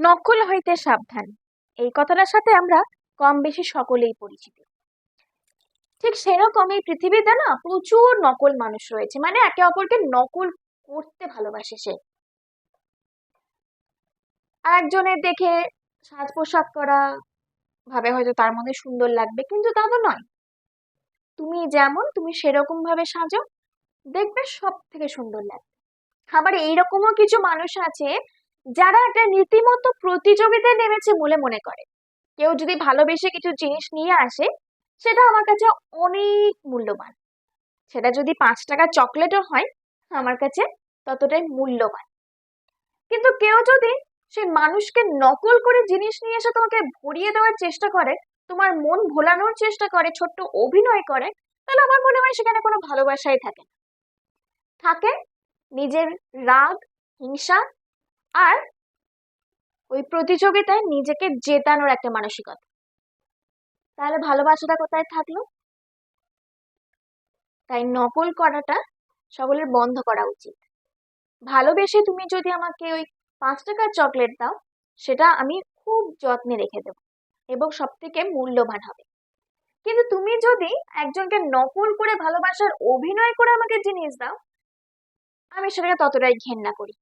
নকল হইতে সাবধান। এই কথাটার সাথে আমরা কম বেশি সকলেই পরিচিত। ঠিক সেরকম এই পৃথিবীতে না প্রচুর নকল মানুষ রয়েছে। মানে একে অপরকে নকল করতে ভালোবাসে সে। একজনের দেখে সাজ পোশাক করা ভাবে হয়তো তার মধ্যে সুন্দর লাগবে, কিন্তু তা তো নয়। তুমি যেমন, তুমি সেরকম ভাবে সাজো, দেখবে সব থেকে সুন্দর লাগবে। আবার এইরকমও কিছু মানুষ আছে যারা একটা রীতিমতো প্রতিযোগিতায় নেমেছে বলে মনে করে। কেউ যদি ভালোবেসে কিছু জিনিস নিয়ে আসে, সেটা আমার কাছে অনেক মূল্যবান। সেটা যদি পাঁচ টাকার চকলেটও হয়, আমার কাছে ততটাই মূল্যবান। কিন্তু কেউ যদি সেই মানুষকে নকল করে জিনিস নিয়ে এসে তোমাকে ভরিয়ে দেওয়ার চেষ্টা করে, তোমার মন ভোলানোর চেষ্টা করে, ছোট্ট অভিনয় করে, তাহলে আমার মনে হয় সেখানে কোনো ভালোবাসাই থাকে না। থাকে নিজের রাগ, হিংসা আর ওই প্রতিযোগিতায় নিজেকে জেতানোর একটা মানসিকতা। তাহলে ভালোবাসাটা কোথায় থাকল? তাই নকল করাটা সকলের বন্ধ করা উচিত। ভালোবেসে তুমি যদি আমাকে ওই পাঁচ টাকার চকলেট দাও, সেটা আমি খুব যত্নে রেখে দেবো এবং সব থেকে মূল্যবান হবে। কিন্তু তুমি যদি একজনকে নকল করে ভালোবাসার অভিনয় করে আমাকে জিনিস দাও, আমি সেটাকে ততটাই ঘেন্না করি।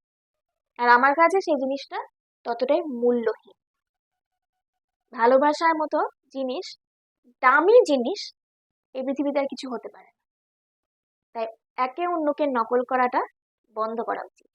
আর আমার কাছে সেই জিনিসটা ততটাই মূল্যহীন। ভালোবাসার মতো জিনিস, দামি জিনিস এই পৃথিবীতে আর কিছু হতে পারে না। তাই একে অন্যকে নকল করাটা বন্ধ করা উচিত।